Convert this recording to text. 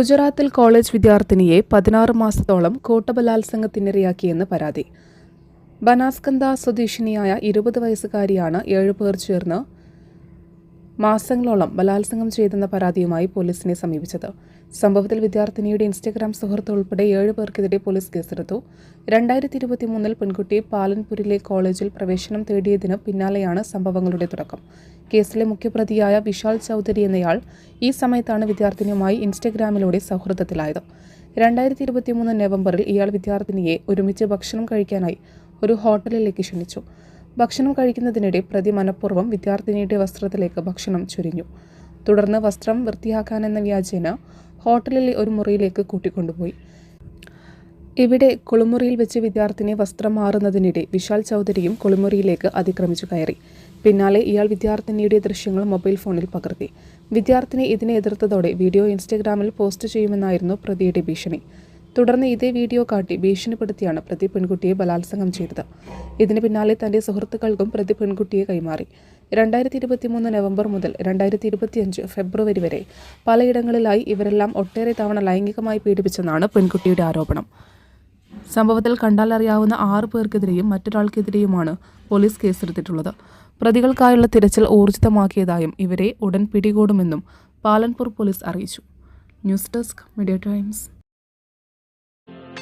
ഗുജറാത്തിൽ കോളേജ് വിദ്യാർത്ഥിനിയെ പതിനാറ് മാസത്തോളം കൂട്ടബലാത്സംഗത്തിനിരയാക്കിയെന്ന് പരാതി. ബനാസ്കന്ത സ്വദേശിനിയായ ഇരുപത് വയസ്സുകാരിയാണ് ഏഴുപേർ ചേർന്ന് മാസങ്ങളോളം ബലാത്സംഗം ചെയ്തെന്ന പരാതിയുമായി പോലീസിനെ സമീപിച്ചത്. സംഭവത്തിൽ വിദ്യാർത്ഥിനിയുടെ ഇൻസ്റ്റഗ്രാം സുഹൃത്ത് ഉൾപ്പെടെ ഏഴ് പേർക്കെതിരെ പോലീസ് കേസെടുത്തു. രണ്ടായിരത്തി ഇരുപത്തി മൂന്നിൽ പെൺകുട്ടി പാലൻപൂരിലെ കോളേജിൽ പ്രവേശനം തേടിയതിന് പിന്നാലെയാണ് സംഭവങ്ങളുടെ തുടക്കം. കേസിലെ മുഖ്യപ്രതിയായ വിശാൽ ചൗധരി എന്നയാൾ ഈ സമയത്താണ് വിദ്യാർത്ഥിനിയുമായി ഇൻസ്റ്റഗ്രാമിലൂടെ സൗഹൃദത്തിലായത്. രണ്ടായിരത്തി ഇരുപത്തിമൂന്ന് നവംബറിൽ ഇയാൾ വിദ്യാർത്ഥിനിയെ ഒരുമിച്ച് ഭക്ഷണം കഴിക്കാനായി ഒരു ഹോട്ടലിലേക്ക് ക്ഷണിച്ചു. ഭക്ഷണം കഴിക്കുന്നതിനിടെ പ്രതി മനഃപൂർവം വിദ്യാർത്ഥിനിയുടെ വസ്ത്രത്തിലേക്ക് ഭക്ഷണം ചൊരിഞ്ഞു. തുടർന്ന് വസ്ത്രം വൃത്തിയാക്കാനെന്ന വ്യാജേന ഹോട്ടലിലെ ഒരു മുറിയിലേക്ക് കൂട്ടിക്കൊണ്ടുപോയി. ഇവിടെ കുളിമുറിയിൽ വെച്ച് വിദ്യാർത്ഥിനി വസ്ത്രം മാറുന്നതിനിടെ വിശാൽ ചൗധരിയും കുളിമുറിയിലേക്ക് അതിക്രമിച്ചു കയറി. പിന്നാലെ ഇയാൾ വിദ്യാർത്ഥിനിയുടെ ദൃശ്യങ്ങൾ മൊബൈൽ ഫോണിൽ പകർത്തി. വിദ്യാർത്ഥിനി ഇതിനെ എതിർത്തതോടെ വീഡിയോ ഇൻസ്റ്റഗ്രാമിൽ പോസ്റ്റ് ചെയ്യുമെന്നായിരുന്നു പ്രതിയുടെ ഭീഷണി. തുടർന്ന് ഇതേ വീഡിയോ കാട്ടി ഭീഷണിപ്പെടുത്തിയാണ് പ്രതി പെൺകുട്ടിയെ ബലാത്സംഗം ചെയ്തത്. ഇതിന് പിന്നാലെ തന്റെ സുഹൃത്തുക്കൾക്കും പ്രതി പെൺകുട്ടിയെ കൈമാറി. രണ്ടായിരത്തി ഇരുപത്തിമൂന്ന് നവംബർ മുതൽ രണ്ടായിരത്തി ഇരുപത്തിയഞ്ച് ഫെബ്രുവരി വരെ പലയിടങ്ങളിലായി ഇവരെല്ലാം ഒട്ടേറെ തവണ ലൈംഗികമായി പീഡിപ്പിച്ചെന്നാണ് പെൺകുട്ടിയുടെ ആരോപണം. സംഭവത്തിൽ കണ്ടാലറിയാവുന്ന ആറു പേർക്കെതിരെയും മറ്റൊരാൾക്കെതിരെയുമാണ് പോലീസ് കേസെടുത്തിട്ടുള്ളത്. പ്രതികൾക്കായുള്ള തിരച്ചിൽ ഊർജിതമാക്കിയതായും ഇവരെ ഉടൻ പിടികൂടുമെന്നും പാലൻപൂർ പോലീസ് അറിയിച്ചു. News desk media times.